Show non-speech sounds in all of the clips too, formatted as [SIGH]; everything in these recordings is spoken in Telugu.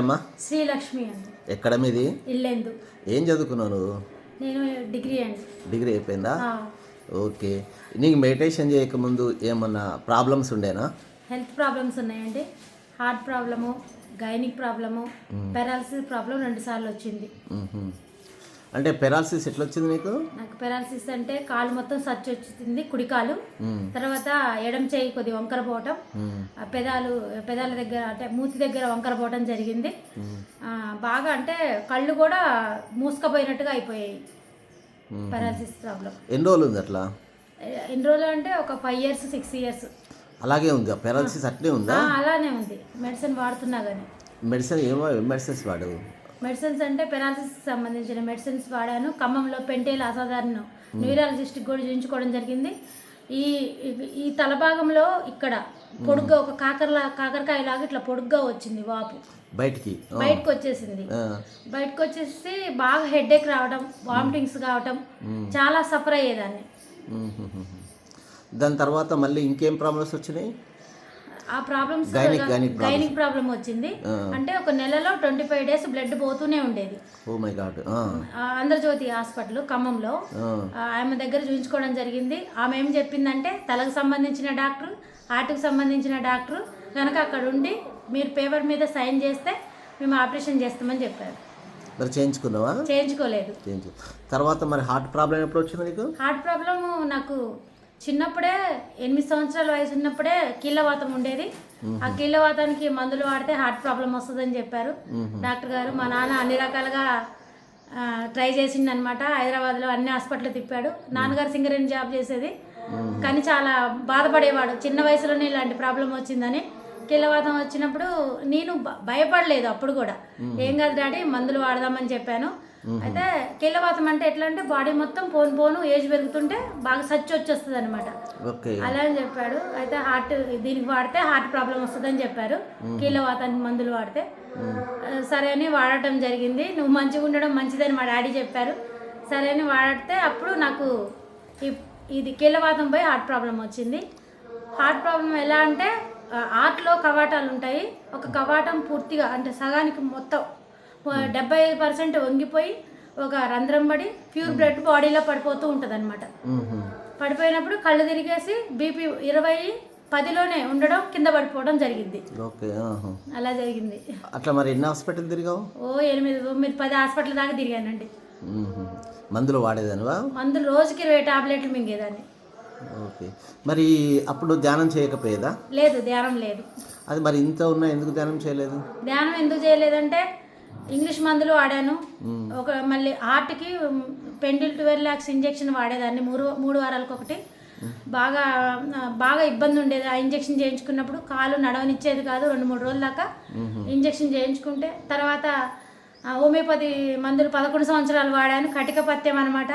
పేరేంటమ్మా శ్రీలక్ష్మి అండి. ఎక్కడ మీది ఇల్లెందు. ఏం చదువుకున్నావు నువ్వు? నేను డిగ్రీ అండి. డిగ్రీ అయిపోయిందా? ఓకే. నీకు మెడిటేషన్ చేయకముందు ఏమన్నా ప్రాబ్లమ్స్ ఉండేనా? హెల్త్ ప్రాబ్లమ్స్ ఉన్నాయండి. Heart problem gynaec problem paralysis problem రెండు సార్లు వచ్చింది. అంటే పెరాలసిస్ ఎట్లా వచ్చింది నీకు? నాకు పెరాలసిస్ అంటే కాలు మొత్తం సచ్చి వచ్చింది కుడి కాలు. తర్వాత ఎడం చేయి కొద్ది వంకర పోవటం. పెదాలు పెదాల దగ్గర అంటే మూతి దగ్గర వంకర పోవటం జరిగింది. బాగా అంటే కళ్ళు కూడా మూసుకపోయినట్టుగా అయిపోయాయి. Paralysis problem. ఎన్ని రోజులు ఉంది అట్లా? ఎన్ని రోజులు అంటే ఒక ఫైవ్ ఇయర్స్ సిక్స్ ఇయర్స్. అలాగే ఉందా? పెరాలసిస్ అట్లే ఉందా? అలానే ఉంది. మెడిసిన్ వాడుతున్నా కానీ మెడిసిన్ ఏమో మెడిసిన్స్ వాడు. మెడిసిన్స్ అంటే పెరాలసిస్ సంబంధించిన మెడిసిన్స్ వాడాను. ఖమ్మంలో పెంటేల అసాధారణ. న్యూరాలజిస్ట్కి కూడా చూపించుకోవడం జరిగింది. ఈ ఈ- తల భాగంలో ఇక్కడ పొడుగ్గా ఒక కాకరలా కాకరకాయ లాగా ఇట్లా పొడుగ్గా వచ్చింది వాపు. బయటికి. బయటకు వచ్చేసింది. బయటకు వచ్చేసి బాగా హెడేక్ రావడం వామిటింగ్స్ కావడం చాలా సఫర్ అయ్యేదాన్ని. దాని తర్వాత మళ్ళీ ఇంకేం ప్రాబ్లమ్స్ వచ్చినాయి? ఆ ప్రాబ్లమ్స్. గైనిక్ ప్రాబ్లం వచ్చింది. అంటే ఒక నెలలో ట్వంటీ ఫైవ్ డేస్ బ్లడ్ పోతూనే ఉండేది. ఆ, ఆంధ్రజ్యోతి హాస్పిటల్ ఖమ్మంలో. ఆమె దగ్గర చూపించుకోవడం జరిగింది. ఆమె ఏం చెప్పిందంటే తలకు సంబంధించిన డాక్టర్ హార్ట్కి సంబంధించిన డాక్టర్ కనుక అక్కడ ఉండి మీరు పేపర్ మీద సైన్ చేస్తే మేము ఆపరేషన్ చేస్తామని చెప్పారు. మరి చేయించుకోలేదు. చేయించు. తర్వాత మరి హార్ట్ ప్రాబ్లం ఎప్పుడు వచ్చింది నీకు? హార్ట్ ప్రాబ్లం నాకు చిన్నప్పుడే ఎనిమిది సంవత్సరాల వయసు ఉన్నప్పుడే కీళ్ళవాతం ఉండేది. ఆ కీళ్ళవాతానికి మందులు వాడితే హార్ట్ ప్రాబ్లం వస్తుందని చెప్పారు. డాక్టర్ గారు మా నాన్న అన్ని రకాలుగా ట్రై చేసిండు అనమాట హైదరాబాద్లో అన్ని హాస్పిటల్ తిప్పాడు. నాన్నగారు సింగరేణి జాబ్ చేసేది. కానీ చాలా బాధపడేవాడు. చిన్న వయసులోనే ఇలాంటి ప్రాబ్లం వచ్చిందని. కీళ్ళవాతం వచ్చినప్పుడు నేను భయపడలేదు అప్పుడు కూడా. ఏం కాదు డాడీ మందులు వాడదామని చెప్పాను. అయితే కీళ్ళవాతం అంటే ఎట్లా అంటే బాడీ మొత్తం పోను పోను ఏజ్ పెరుగుతుంటే బాగా సచ్చి వచ్చేస్తుంది అనమాట అలా అని చెప్పాడు. అయితే హార్ట్ దీనికి వాడితే హార్ట్ ప్రాబ్లం వస్తుందని చెప్పారు. కీళ్ళవాతానికి మందులు వాడితే. సరే అని వాడటం జరిగింది. నువ్వు మంచిగా ఉండడం మంచిదని మా డాడీ చెప్పారు. సరే అని వాడితే అప్పుడు నాకు ఇది కీళ్ళవాతం పోయి హార్ట్ ప్రాబ్లం వచ్చింది. హార్ట్ ప్రాబ్లం ఎలా అంటే ఆ, హార్ట్లో కవాటాలు ఉంటాయి. ఒక కవాటం పూర్తిగా అంటే సగానికి మొత్తం డెబ్బై ఐదు పర్సెంట్ వంగిపోయి ఒక రంధ్రం పడి ప్యూర్ బ్లడ్ బాడీలో పడిపోతూ ఉంటుంది అనమాట. పడిపోయినప్పుడు కళ్ళు తిరిగేసి బీపీ ఇరవై పదిలోనే ఉండడం కింద పడిపోవడం జరిగింది. అలా జరిగింది. అట్లా మరి ఎన్ని హాస్పిటల్ తిరిగావు? ఓ ఎనిమిది తొమ్మిది పది హాస్పిటల్ దాకా తిరిగానండి. మందులు వాడేదానివా? మందులు రోజుకి ఇరవై టాబ్లెట్లు మింగేదాన్ని. ఓకే. మరి అప్పుడు ధ్యానం చేయకపోయేదా? లేదు ధ్యానం లేదు. అది మరి ఇంత ఉన్నా ఎందుకు ధ్యానం చేయలేదు? ధ్యానం ఎందుకు చేయలేదంటే ఇంగ్లీష్ మందులు వాడాను. ఒక మళ్ళీ హార్ట్కి పెండిల్ ట్వెల్వ్ ల్యాక్స్ ఇంజెక్షన్ వాడేదాన్ని మూడు మూడు వారాలకు ఒకటి. బాగా బాగా ఇబ్బంది ఉండేది. ఆ ఇంజెక్షన్ చేయించుకున్నప్పుడు కాలు నడవనిచ్చేది కాదు. రెండు మూడు రోజుల దాకా ఇంజెక్షన్ చేయించుకుంటే తర్వాత హోమియోపతి మందులు పదకొండు సంవత్సరాలు వాడాను. కటిక పత్యం అనమాట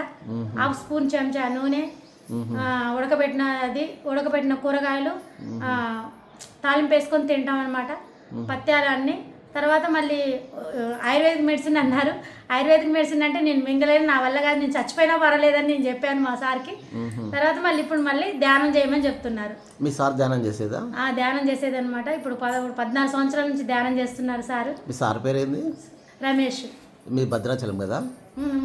హాఫ్ స్పూన్ చెంచా నూనె ఉడకబెట్టిన అది ఉడకబెట్టిన కూరగాయలు తాలింపు వేసుకొని తింటాం అనమాట పత్యాలు అన్నీ తర్వాత మళ్ళీ ఆయుర్వేదిక్ మెడిసిన్ అన్నారు. ఆయుర్వేదిక్ మెడిసిన్ అంటే నేను మింగలేను నా వల్ల కాదు నేను చచ్చిపోయినా పర్వాలేదని నేను చెప్పాను మా సార్కి. తర్వాత మళ్ళీ ఇప్పుడు మళ్ళీ ధ్యానం చేయమని చెప్తున్నారు. మీ సార్ ధ్యానం చేసేదా? ఆ ధ్యానం చేసేదన్నమాట. ఇప్పుడు పదమూడు పద్నాలుగు సంవత్సరాల నుంచి ధ్యానం చేస్తున్నారు సారు. మీ సార్ పేరేంది? రమేష్. మీ భద్రాచలం కదా?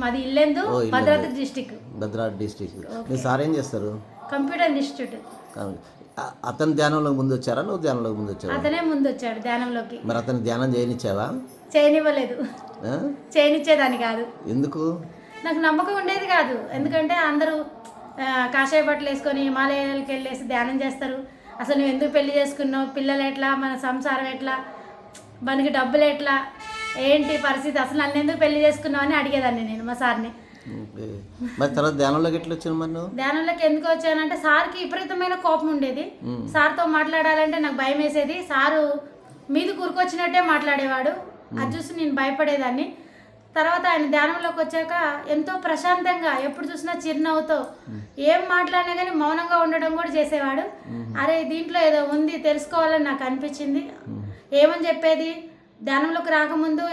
మాది ఇల్లెందు. భద్రాద్రి డిస్టిక్ భద్రాద్రి డిస్టిక్ మీ సార్ ఏం చేస్తారు? Computer institute. అతను ధ్యానంలో ముందు వచ్చారా నువ్వు ధ్యానంలో ముందు వచ్చావా అతనే ముందు వచ్చాడు ధ్యానంలోకి. మరి అతను ధ్యానం చేయనిచ్చావా? చేయనివ్వలేదు? చేయనిచ్చేదాన్ని కాదు. ఎందుకు? నాకు నమ్మకం ఉండేది కాదు. ఎందుకంటే అందరూ కాషాయ బట్టలు వేసుకొని హిమాలయాలకు వెళ్ళేసి ధ్యానం చేస్తారు. అసలు నువ్వు ఎందుకు పెళ్ళి చేసుకున్నావు? పిల్లలు ఎట్లా? మన సంసారం ఎట్లా? మనకి డబ్బులు ఎట్లా? ఏంటి పరిస్థితి? అసలు నన్ను ఎందుకు పెళ్ళి చేసుకున్నావు అని అడిగేదాన్ని నేను మా సార్ని. మరి తర్వాత ధ్యానంలోకి ఎట్లా వచ్చాను మరి నువ్వు? ధ్యానంలోకి ఎందుకు వచ్చానంటే సార్కి విపరీతమైన కోపం ఉండేది. సార్తో మాట్లాడాలంటే నాకు భయం వేసేది. సారు మీద కూరుకొచ్చినట్టే మాట్లాడేవాడు. అది చూసి నేను భయపడేదాన్ని. తర్వాత ఆయన ధ్యానంలోకి వచ్చాక ఎంతో ప్రశాంతంగా ఎప్పుడు చూసినా చిరునవ్వుతో ఏం మాట్లాడినా కానీ మౌనంగా ఉండడం కూడా చేసేవాడు. అరే దీంట్లో ఏదో ఉంది తెలుసుకోవాలని నాకు అనిపించింది. ఏమని చెప్పేది? ధ్యానంలోకి రాకముందు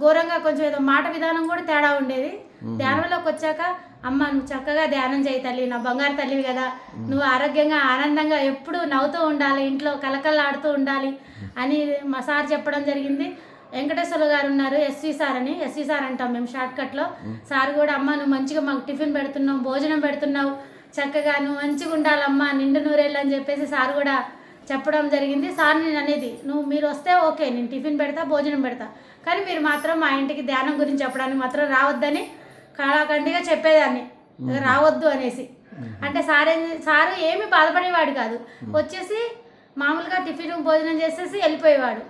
ఘోరంగా కొంచెం ఏదో మాట విధానం కూడా తేడా ఉండేది. ధ్యానంలోకి వచ్చాక అమ్మ నువ్వు చక్కగా ధ్యానం చేయి తల్లి నా బంగారు తల్లివి కదా. నువ్వు ఆరోగ్యంగా ఆనందంగా ఎప్పుడు నవ్వుతూ ఉండాలి ఇంట్లో కలకల్లాడుతూ ఉండాలి అని మా సార్ చెప్పడం జరిగింది. వెంకటేశ్వర గారు ఉన్నారు ఎస్వి సార్ అని. ఎస్వి సార్ అంటాం మేము షార్ట్ కట్లో సార్ కూడా అమ్మ నువ్వు మంచిగా మాకు టిఫిన్ పెడుతున్నావు భోజనం పెడుతున్నావు చక్కగా నువ్వు మంచిగా ఉండాలమ్మా నిండు నూరేళ్ళు అని చెప్పేసి సార్ కూడా చెప్పడం జరిగింది. సార్ నేను అనేది నువ్వు మీరు వస్తే ఓకే నేను టిఫిన్ పెడతా భోజనం పెడతా. కానీ మీరు మాత్రం మా ఇంటికి ధ్యానం గురించి చెప్పడానికి మాత్రం రావద్దని కళాఖండిగా చెప్పేదాన్ని. రావద్దు అనేసి. అంటే సార్ సారు ఏమి బాధపడేవాడు కాదు. వచ్చేసి మామూలుగా టిఫిన్ భోజనం చేసేసి వెళ్ళిపోయేవాడు.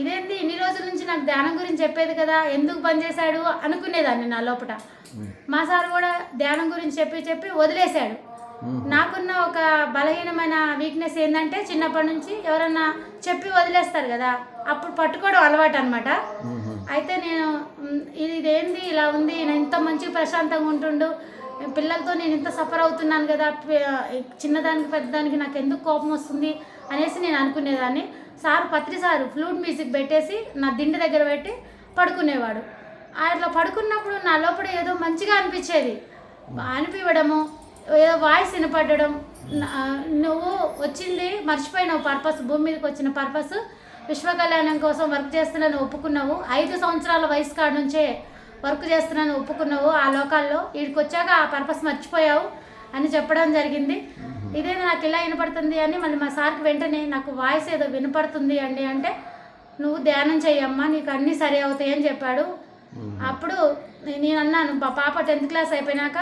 ఇదేంటి ఇన్ని రోజుల నుంచి నాకు ధ్యానం గురించి చెప్పేది కదా ఎందుకు బంద్ చేశాడు అనుకునేదాన్ని నా లోపల మా సార్ కూడా ధ్యానం గురించి చెప్పి చెప్పి వదిలేశాడు. నాకున్న ఒక బలహీనమైన వీక్నెస్ ఏంటంటే చిన్నప్పటి నుంచి ఎవరన్నా చెప్పి వదిలేస్తారు కదా అప్పుడు పట్టుకోవడం అలవాటు అనమాట అయితే నేను ఇదేంది ఇలా ఉంది నేను ఇంత మంచిగా ప్రశాంతంగా ఉంటుండు. పిల్లలతో నేను ఇంత సఫర్ అవుతున్నాను కదా చిన్నదానికి పెద్దదానికి నాకు ఎందుకు కోపం వస్తుంది అనేసి నేను అనుకునేదాన్ని. Sir Patri sir flute music పెట్టేసి నా దిండి దగ్గర పెట్టి పడుకునేవాడు. అట్లా పడుకున్నప్పుడు నా లోపల ఏదో మంచిగా అనిపించేది. అనిపించడము ఏదో వాయిస్ వినపడడం నువ్వు వచ్చింది మర్చిపోయినావు పర్పస్ భూమి మీదకి వచ్చిన పర్పస్ విశ్వ కళ్యాణం కోసం వర్క్ చేస్తున్నాను ఒప్పుకున్నావు. ఐదు సంవత్సరాల వయసు కాడ నుంచే వర్క్ చేస్తున్నాను ఒప్పుకున్నావు. ఆ లోకాల్లో వీడికి వచ్చాక ఆ పర్పస్ మర్చిపోయావు అని చెప్పడం జరిగింది. ఇదే నాకు ఇలా వినపడుతుంది అని మళ్ళీ మా సార్కి వెంటనే నాకు వాయిస్ ఏదో వినపడుతుంది అండి అంటే నువ్వు ధ్యానం చెయ్యమ్మా నీకు అన్నీ సరి అవుతాయి అని చెప్పాడు. అప్పుడు నేను అన్నాను మా పాప టెన్త్ క్లాస్ అయిపోయినాక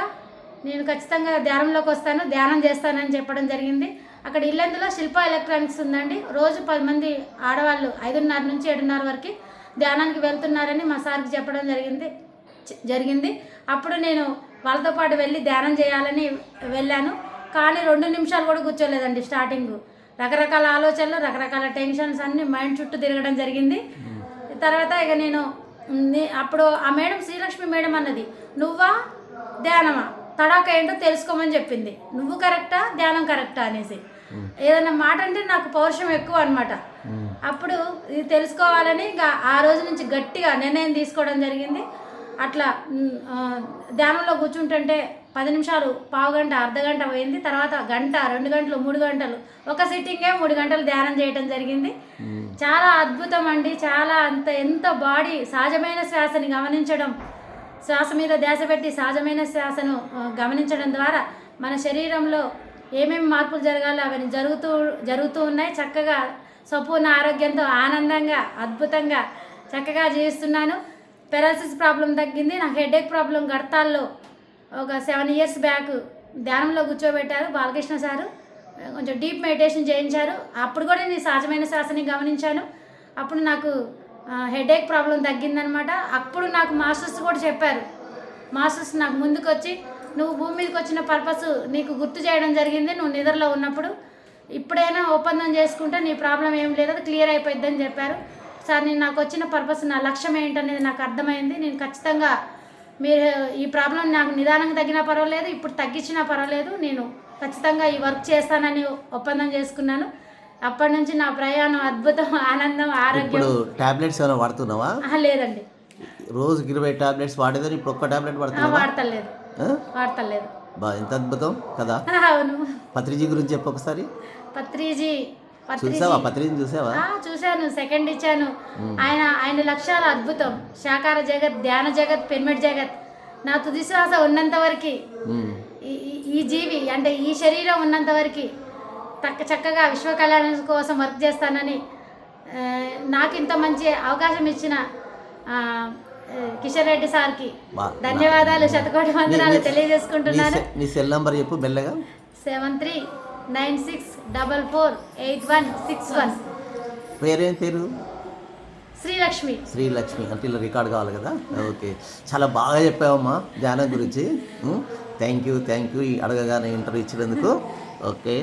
నేను ఖచ్చితంగా ధ్యానంలోకి వస్తాను ధ్యానం చేస్తానని చెప్పడం జరిగింది. అక్కడ ఇల్లందులో శిల్ప ఎలక్ట్రానిక్స్ ఉందండి. రోజు పది మంది ఆడవాళ్ళు ఐదున్నర నుంచి ఏడున్నర వరకు ధ్యానానికి వెళ్తున్నారని మా సార్కి చెప్పడం జరిగింది. జరిగింది. అప్పుడు నేను వాళ్ళతో పాటు వెళ్ళి ధ్యానం చేయాలని వెళ్ళాను. కానీ రెండు నిమిషాలు కూడా కూర్చోలేదండి స్టార్టింగ్. రకరకాల ఆలోచనలు రకరకాల టెన్షన్స్ అన్నీ మైండ్ చుట్టూ తిరగడం జరిగింది. తర్వాత ఇక నేను అప్పుడు ఆ మేడం శ్రీలక్ష్మి మేడం అన్నది నువ్వా ధ్యానమా? తడాక ఏంటో తెలుసుకోమని చెప్పింది. నువ్వు కరెక్టా? ధ్యానం కరెక్టా? అనేసి. ఏదైనా మాట అంటే నాకు పౌరుషం ఎక్కువ అనమాట అప్పుడు ఇది తెలుసుకోవాలని ఇంకా ఆ రోజు నుంచి గట్టిగా నిర్ణయం తీసుకోవడం జరిగింది. అట్లా ధ్యానంలో కూర్చుంటుంటే పది నిమిషాలు పావు గంట అర్ధ గంట పోయింది. తర్వాత గంట రెండు గంటలు మూడు గంటలు ఒక సిట్టింగే మూడు గంటలు ధ్యానం చేయడం జరిగింది. చాలా అద్భుతం అండి. చాలా అంత ఎంత బాడీ సహజమైన శ్వాసని గమనించడం. శ్వాస మీద ధ్యాస పెట్టి సహజమైన శ్వాసను గమనించడం ద్వారా మన శరీరంలో ఏమేమి మార్పులు జరగాలో అవన్నీ జరుగుతూ జరుగుతూ ఉన్నాయి. చక్కగా సంపూర్ణ ఆరోగ్యంతో ఆనందంగా అద్భుతంగా చక్కగా జీవిస్తున్నాను. పెరాలసిస్ ప్రాబ్లం తగ్గింది. నాకు హెడేక్ ప్రాబ్లం గడతాల్లో ఒక సెవెన్ ఇయర్స్ బ్యాక్ ధ్యానంలో కూర్చోబెట్టారు బాలకృష్ణ సారు. కొంచెం డీప్ మెడిటేషన్ చేయించారు. అప్పుడు కూడా నేను సహజమైన శ్వాసని గమనించాను. అప్పుడు నాకు హెడేక్ ప్రాబ్లం తగ్గిందనమాట అప్పుడు నాకు మాస్టర్స్ కూడా చెప్పారు. మాస్టర్స్ నాకు ముందుకు వచ్చి నువ్వు భూమి మీదకి వచ్చిన పర్పస్ నీకు గుర్తు చేయడం జరిగింది. నువ్వు నిద్రలో ఉన్నప్పుడు ఇప్పుడైనా ఒప్పందం చేసుకుంటే నీ ప్రాబ్లం ఏం లేదు అది క్లియర్ అయిపోద్దని చెప్పారు. సార్ నేను నాకు వచ్చిన పర్పస్ నా లక్ష్యం ఏంటనేది నాకు అర్థమైంది. నేను ఖచ్చితంగా మీరు ఈ ప్రాబ్లం నాకు నిదానంగా తగ్గినా పర్వాలేదు ఇప్పుడు తగ్గించినా పర్వాలేదు. నేను ఖచ్చితంగా ఈ వర్క్ చేస్తానని ఒప్పందం చేసుకున్నాను. అప్పటి నుంచి నా ప్రయాణం అద్భుతం ఆనందం ఆరోగ్యం. టాబ్లెట్స్ ఏమైనా వాడుతున్నావా? లేదండి. రోజుకి ఇరవై టాబ్లెట్స్ వాడేదని ఇప్పుడు ఒక్క టాబ్లెట్ వాడుతున్నావా? వాడతలేదు? వాడతలేదు. బా ఎంత అద్భుతం కదా? [LAUGHS] అవును. పత్రిజీ గురించి చెప్పు ఒకసారి. పత్రిజీ చూసావా? చూసావా? చూశాను సెకండ్ ఇచ్చాను. ఆయన ఆయన లక్ష్యాలు అద్భుతం. శాకార జగత్ ధ్యాన జగత్ పిరమిడ్ జగత్. నా తుది శ్వాస ఉన్నంత వరకు. ఈ- జీవి అంటే ఈ శరీరం ఉన్నంత వరకు తక్క చక్కగా విశ్వ కళ్యాణం కోసం వర్క్ చేస్తానని నాకు ఇంత మంచి అవకాశం ఇచ్చిన కిషన్ రెడ్డి సార్కి. ధన్యవాదాలు శతకోటి వందనాలు తెలియజేసుకుంటున్నాను. నీ సెల్ నంబర్ చెప్పు మెల్లగా. Seven three nine six double four eight one six one. పేరేం పేరు? శ్రీలక్ష్మి. శ్రీలక్ష్మి. అంటే ఇలా రికార్డ్ కావాలి కదా? ఓకే. చాలా బాగా చెప్పావమ్మా ధ్యానం గురించి. థ్యాంక్ యూ థ్యాంక్ యూ అడగగానే ఇంటర్వ్యూ ఇచ్చినందుకు. ఓకే.